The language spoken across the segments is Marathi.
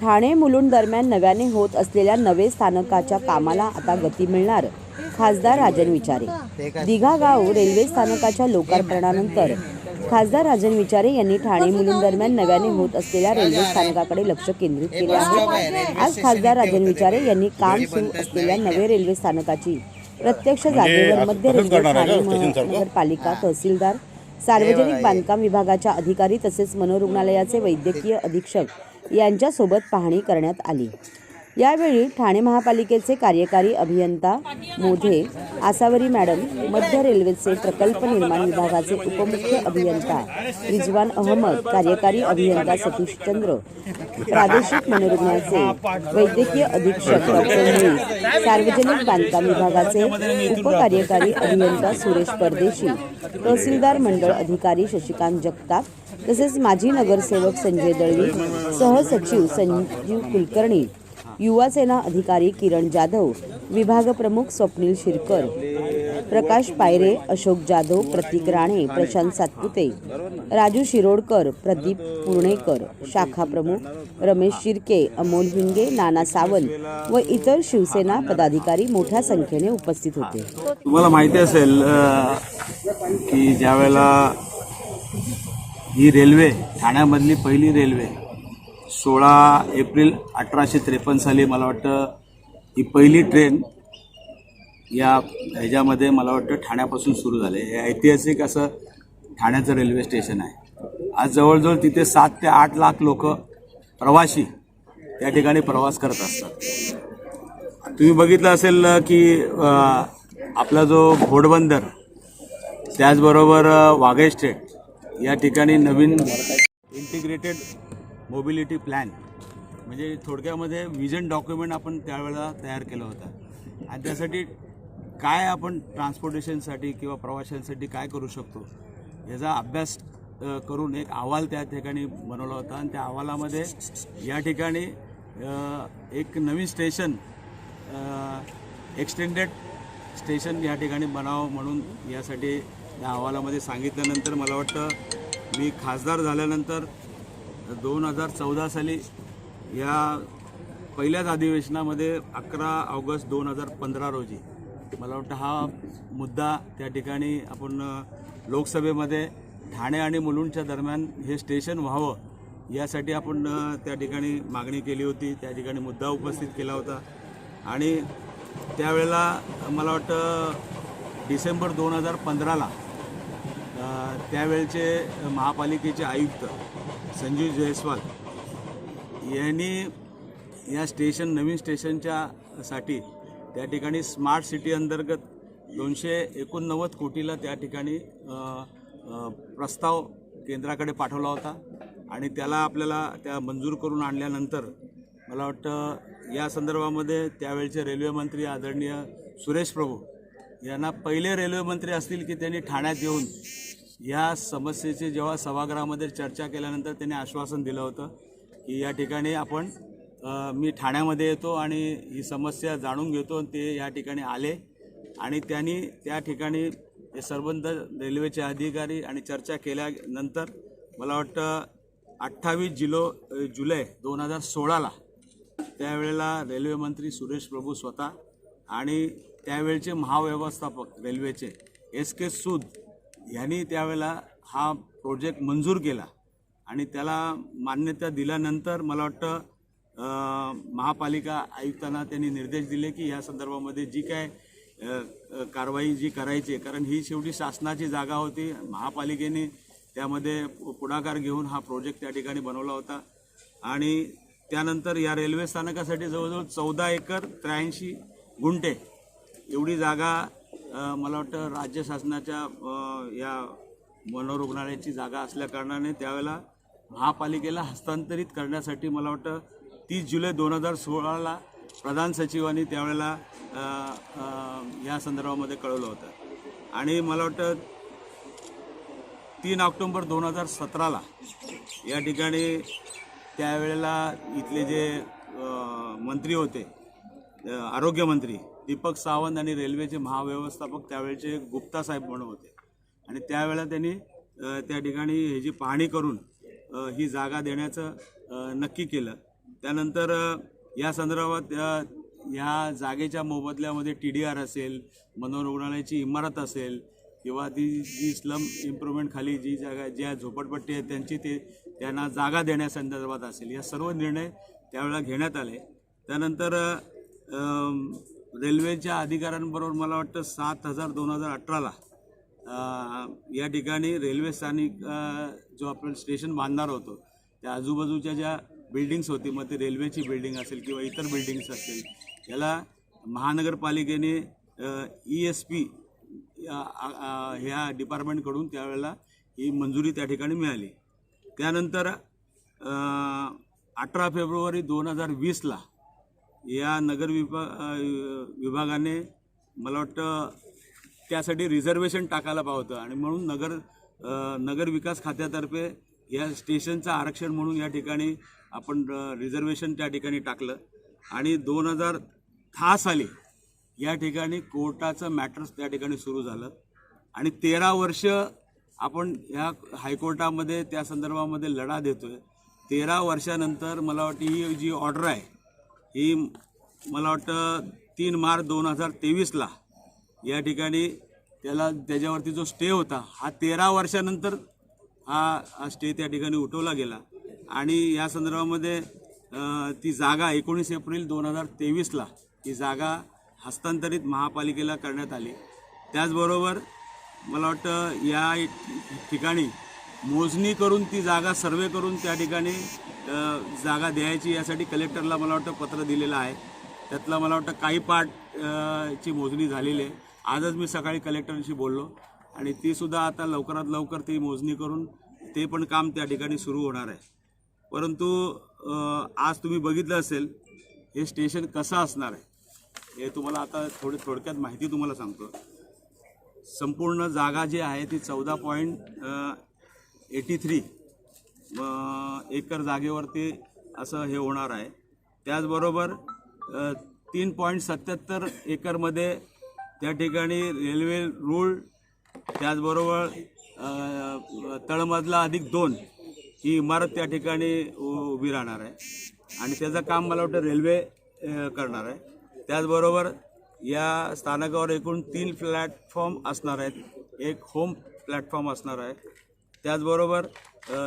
ठाणे मुलुंड दरम्यान नव्याने होत असलेल्या नवे स्थानकाच्या कामाला आता गती मिळणार खासदार राजन विचारे. दिघा गाव रेल्वे स्थानकाच्या लोकार्पणानंतर खासदार राजन विचारे यांनी ठाणे मुलुंड दरम्यान नव्याने होत असलेल्या रेल्वे स्थानकाकडे लक्ष केंद्रित केले आहे. आज खासदार राजन विचारे यांनी काम सुरू असलेल्या नवे रेल्वे स्थानकाची प्रत्यक्ष जागेवर मध्य रेल्वे ठाणे का स्टेशनसारखं? महानगरपालिका तहसीलदार सार्वजनिक बांधकाम विभागाच्या अधिकारी तसेच मनोरुग्णालयाचे वैद्यकीय अधीक्षक यांच्यासोबत पाहणी करण्यात आली. यावेळी ठाणे महापालिकेचे कार्यकारी अभियंता मोधे आसावरी मॅडम मध्य रेल्वेचे प्रकल्प निर्माण विभागाचे उपमुख्य अभियंता रिजवान अहमद कार्यकारी अभियंता सतीश चंद्र प्रादेशिक मनोरुग्णाचे वैद्यकीय अधीक्षक डॉक्टर मुळी सार्वजनिक बांधकाम विभागाचे उपकार्यकारी अभियंता सुरेश परदेशी तहसीलदार मंडळ अधिकारी शशिकांत जगताप तसेच माजी नगरसेवक संजय दळवी सहसचिव संजीव कुलकर्णी युवा सेना अधिकारी किरण जाधव विभाग प्रमुख स्वप्नील शिरकर प्रकाश पायरे अशोक जाधव प्रतीक राणे प्रशांत सातपुते राजू शिरोडकर प्रदीप पूर्णेकर शाखा प्रमुख रमेश शिर्के अमोल हिंगे नाना सावंत व इतर शिवसेना पदाधिकारी मोठ्या संख्येने उपस्थित होते. तुम्हाला माहिती असेल अ, की ज्यावेळेला ही रेल्वे ठाण्यामधली पहिली रेल्वे सोळा एप्रिल अठराशे त्रेपन्न साली मला वाटतं ही पहिली ट्रेन या ह्याच्यामध्ये मला वाटतं ठाण्यापासून सुरू झाले. हे ऐतिहासिक असं ठाण्याचं रेल्वे स्टेशन आहे. आज जवळजवळ तिथे सात ते आठ लाख लोक प्रवासी त्या ठिकाणी प्रवास करत असतात. तुम्ही बघितलं असेल की आपला जो घोडबंदर त्याचबरोबर वाघे स्टेट या ठिकाणी नवीन इंटिग्रेटेड मोबिलिटी प्लॅन. म्हणजे थोडक्यामध्ये विजन डॉक्युमेंट आपण त्यावेळेला तयार केलं होतं. आणि त्यासाठी काय आपण ट्रान्सपोर्टेशनसाठी किंवा प्रवाशांसाठी काय करू शकतो याचा अभ्यास करून एक अहवाल त्या ठिकाणी बनवला होता. आणि त्या अहवालामध्ये या ठिकाणी एक नवीन स्टेशन एक्सटेंडेड स्टेशन या ठिकाणी बनावं म्हणून यासाठी या अहवालामध्ये सांगितल्यानंतर मला वाटतं मी खासदार झाल्यानंतर दोन हजार चौदा साली या पहिल्याच अधिवेशनामध्ये अकरा ऑगस्ट दोन हजार पंधरा रोजी मला वाटतं हा मुद्दा त्या ठिकाणी आपण लोकसभेमध्ये ठाणे आणि मुलुंडच्या दरम्यान हे स्टेशन व्हावं यासाठी आपण त्या ठिकाणी मागणी केली होती. त्या ठिकाणी मुद्दा उपस्थित केला होता. आणि त्यावेळेला मला वाटतं डिसेंबर दोन हजार पंधराला त्यावेळचे महापालिकेचे आयुक्त संजीव जयस्वाल यांनी या स्टेशन नवीन स्टेशनच्या साठी त्या ठिकाणी स्मार्ट सिटी अंतर्गत दोनशे एकोणनव्वद कोटीला त्या ठिकाणी प्रस्ताव केंद्राकडे पाठवला होता. आणि त्याला आपल्याला त्या मंजूर करून आणल्यानंतर मला वाटतं या संदर्भामध्ये त्यावेळचे रेल्वे मंत्री आदरणीय सुरेश प्रभू यांना पहिले रेल्वे मंत्री असतील की त्यांनी ठाण्यात येऊन या समस्येची जेव्हा सभागृहामध्ये चर्चा केल्यानंतर त्यांनी आश्वासन दिलं होतं की या ठिकाणी आपण मी ठाण्यामध्ये येतो आणि ही समस्या जाणून घेतो आणि ते या ठिकाणी आले आणि त्यांनी त्या ठिकाणी हे रेल्वेचे अधिकारी आणि चर्चा केल्यानंतर मला वाटतं अठ्ठावीस जिलो जुलै दोन हजार सोळाला त्यावेळेला रेल्वेमंत्री सुरेश प्रभू स्वतः आणि त्यावेळचे महाव्यवस्थापक रेल्वेचे एस के सूद यांनी त्यावेळेला हा प्रोजेक्ट मंजूर केला. आणि त्याला मान्यता दिल्यानंतर मला वाटतं महापालिका आयुक्तांना त्यांनी निर्देश दिले की या संदर्भामध्ये जी काय कारवाई जी करायची आहे कारण ही शेवटी शासनाची जागा होती. महापालिकेने त्यामध्ये पु- पुढाकार घेऊन हा प्रोजेक्ट त्या ठिकाणी बनवला होता. आणि त्यानंतर या रेल्वे स्थानकासाठी जवळजवळ चौदा एकर त्र्याऐंशी गुंठे एवढी जागा मला वाटतं राज्य शासनाच्या या मनोरुग्णालयाची जागा असल्याकारणाने त्यावेळेला महापालिकेला हस्तांतरित करण्यासाठी मला वाटतं तीस जुलै दोन हजार सोळाला प्रधान सचिवांनी त्यावेळेला या संदर्भामध्ये कळवलं होतं. आणि मला वाटतं तीन ऑक्टोंबर दोन हजार सतराला या ठिकाणी त्यावेळेला इथले जे मंत्री होते आरोग्यमंत्री दीपक सावंत आणि रेल्वेचे महाव्यवस्थापक त्यावेळेचे गुप्ता साहेब म्हणून होते. आणि त्यावेळेला त्यांनी त्या ठिकाणी ह्याची पाहणी करून ही जागा देण्याचं नक्की केलं. त्यानंतर या संदर्भात ह्या जागेच्या मोबदल्यामध्ये टी डी आर असेल मनोरुग्णालयाची इमारत असेल किंवा ती जी स्लम इम्प्रुव्हमेंट खाली जी जागा ज्या झोपडपट्टी आहेत त्यांची ते त्यांना जागा देण्यासंदर्भात असेल. या सर्व निर्णय त्यावेळेला घेण्यात आले. त्यानंतर रेल्वेच्या अधिकाऱ्यांबरोबर मला वाटतं सात हजार दोन हजार अठराला या ठिकाणी रेल्वे स्थानिक जो आपण स्टेशन बांधणार होतो त्या आजूबाजूच्या ज्या बिल्डिंग्स होती मग ते रेल्वेची बिल्डिंग असेल किंवा इतर बिल्डिंग्स असतील याला महानगरपालिकेने ई एस पी ह्या डिपार्टमेंटकडून त्यावेळेला ही मंजुरी त्या ठिकाणी मिळाली. त्यानंतर अठरा फेब्रुवारी दोन हजार वीसला या नगर विभा विभागाने मला वाटतं त्यासाठी रिझर्वेशन टाकायला पावतं. आणि म्हणून नगर नगर विकास खात्यातर्फे या स्टेशनचं आरक्षण म्हणून या ठिकाणी आपण रिझर्वेशन त्या ठिकाणी टाकलं. आणि दोन हजार दहा साली या ठिकाणी कोर्टाचं मॅटर्स त्या ठिकाणी सुरू झालं. आणि तेरा वर्ष आपण ह्या हायकोर्टामध्ये त्या संदर्भामध्ये लढा देतो आहे तेरा वर्षानंतर मला वाटतं ही जी ऑर्डर आहे ही मला वाटतं तीन मार्च दोन हजार तेवीसला या ठिकाणी त्याला त्याच्यावरती जो स्टे होता हा तेरा वर्षानंतर हा स्टे त्या ठिकाणी उठवला गेला. आणि या संदर्भामध्ये ती जागा एकोणीस एप्रिल दोन हजार तेवीसला ती जागा हस्तांतरित महापालिकेला करण्यात आली. त्याचबरोबर मला वाटतं या ठिकाणी मोजणी करून ती जागा सर्वे करून त्या ठिकाणी जागा द्यायची यासाठी कलेक्टरला मला वाटतं पत्र दिलेलं आहे. त्यातलं मला वाटतं काही पार्ट ची मोजणी झालेली आहे. आजच मी सकाळी कलेक्टरशी बोललो आणि तीसुद्धा आता लवकरात लवकर ती मोजणी करून ते पण काम त्या ठिकाणी सुरू होणार आहे. परंतु आज तुम्ही बघितलं असेल हे स्टेशन कसं असणार आहे हे तुम्हाला आता थोडी थोडक्यात माहिती तुम्हाला सांगतो. संपूर्ण जागा जी आहे ती चौदा पॉईंट एटी थ्री एकर जागेवरती असं हे होणार आहे. त्याचबरोबर तीन पॉईंट सत्याहत्तर एकरमध्ये त्या ठिकाणी रेल्वे रूळ त्याचबरोबर तळमजला अधिक दोन ही इमारत त्या ठिकाणी उ- उभी राहणार आहे. आणि त्याचं काम मला वाटतं रेल्वे करणार आहे. त्याचबरोबर या स्थानकावर एकूण तीन प्लॅटफॉर्म असणार आहेत. एक होम प्लॅटफॉर्म असणार आहे. त्याचबरोबर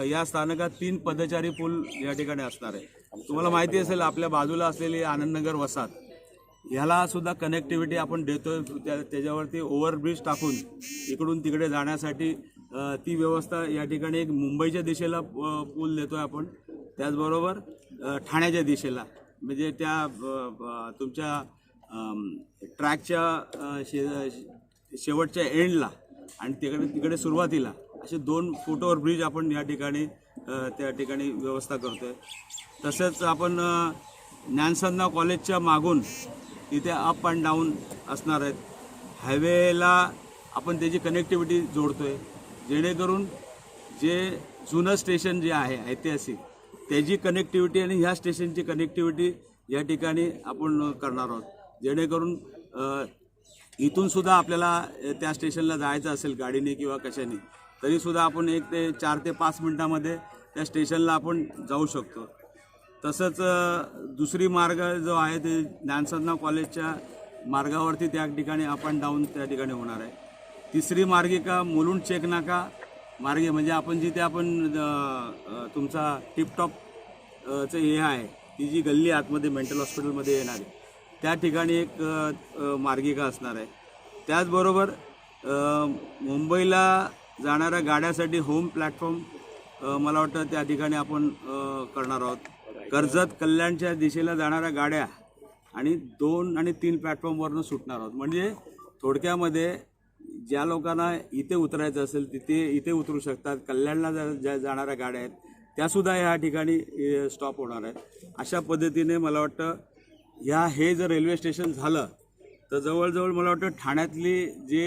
या स्थानकात तीन पदचारी पूल या ठिकाणी असणार आहे. तुम्हाला माहिती असेल आपल्या बाजूला असलेली आनंदनगर वसाहत ह्याला सुद्धा कनेक्टिव्हिटी आपण देतोय. त्या त्याच्यावरती ओव्हरब्रिज टाकून इकडून तिकडे जाण्यासाठी ती व्यवस्था या ठिकाणी एक मुंबईच्या दिशेला पूल देतोय आपण. त्याचबरोबर ठाण्याच्या दिशेला म्हणजे त्या तुमच्या ट्रॅकच्या शे शेवटच्या एंडला आणि तिकडे तिकडे सुरुवातीला असे दोन फुटओव्हर ब्रिज आपण या ठिकाणी त्या ठिकाणी व्यवस्था करतोय. तसंच आपण अ, ज्ञानसंधा कॉलेजच्या मागून तिथे अप अँड डाऊन असणार आहेत. हायवेला आपण त्याची कनेक्टिव्हिटी जोडतोय. जेणेकरून जे जुनं स्टेशन जे आहे ऐतिहासिक त्याची कनेक्टिव्हिटी आणि ह्या स्टेशनची कनेक्टिव्हिटी या ठिकाणी आपण करणार आहोत. जेणेकरून इथूनसुद्धा आपल्याला त्या स्टेशनला जायचं असेल गाडीने किंवा कशाने तरीसुद्धा आपण एक ते चार ते पाच मिनटामध्ये त्या स्टेशनला आपण जाऊ शकतो. तसंच दुसरी मार्ग जो आहे ते ज्ञानसाधना कॉलेजच्या मार्गावरती त्या ठिकाणी अप अँड डाऊन त्या ठिकाणी होणार आहे. तिसरी मार्गिका मुलुंड चेक नाका मार्गे म्हणजे आपण जिथे आपण तुमचा टिपटॉप चं हे आहे ती जी गल्ली आतमध्ये मेंटल हॉस्पिटलमध्ये येणार आहे त्या ठिकाणी एक मार्गिका असणार आहे. त्याचबरोबर मुंबईला जाणाऱ्या गाड्यासाठी होम प्लॅटफॉर्म मला वाटतं त्या ठिकाणी आपण करणार आहोत. कर्जत कल्याणच्या दिशेला जाणाऱ्या गाड्या आणि दोन आणि तीन प्लॅटफॉर्मवरनं सुटणार आहोत. म्हणजे थोडक्यामध्ये ज्या लोकांना इथे उतरायचं असेल तिथे इथे उतरू शकतात. कल्याणला जा- ज्या जाणाऱ्या गाड्या आहेत. त्यासुद्धा ह्या ठिकाणी स्टॉप होणार आहेत. अशा पद्धतीने मला वाटतं ह्या हे जर रेल्वे स्टेशन झालं तर जवळजवळ मला वाटतं ठाण्यातली जे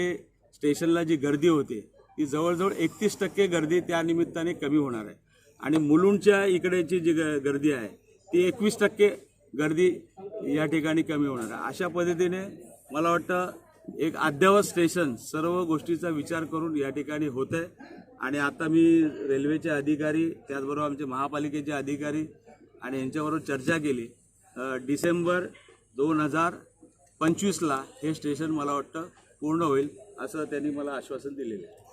स्टेशनला जी गर्दी होती ती जवळजवळ एकतीस टक्के गर्दी त्यानिमित्ताने कमी होणार आहे. आणि मुलुंडच्या इकडेची जी ग- गर्दी आहे ती एकवीस टक्के गर्दी या ठिकाणी कमी होणार आहे. अशा पद्धतीने मला वाटतं एक अद्ययावत स्टेशन सर्व गोष्टीचा विचार करून या ठिकाणी होत आहे आणि आता मी रेल्वेचे अधिकारी त्याचबरोबर आमचे महापालिकेचे अधिकारी आणि यांच्याबरोबर चर्चा केली. डिसेंबर दोन हजार पंचवीसला हे स्टेशन मला वाटतं पूर्ण होईल असं त्यांनी मला आश्वासन दिलेलं आहे.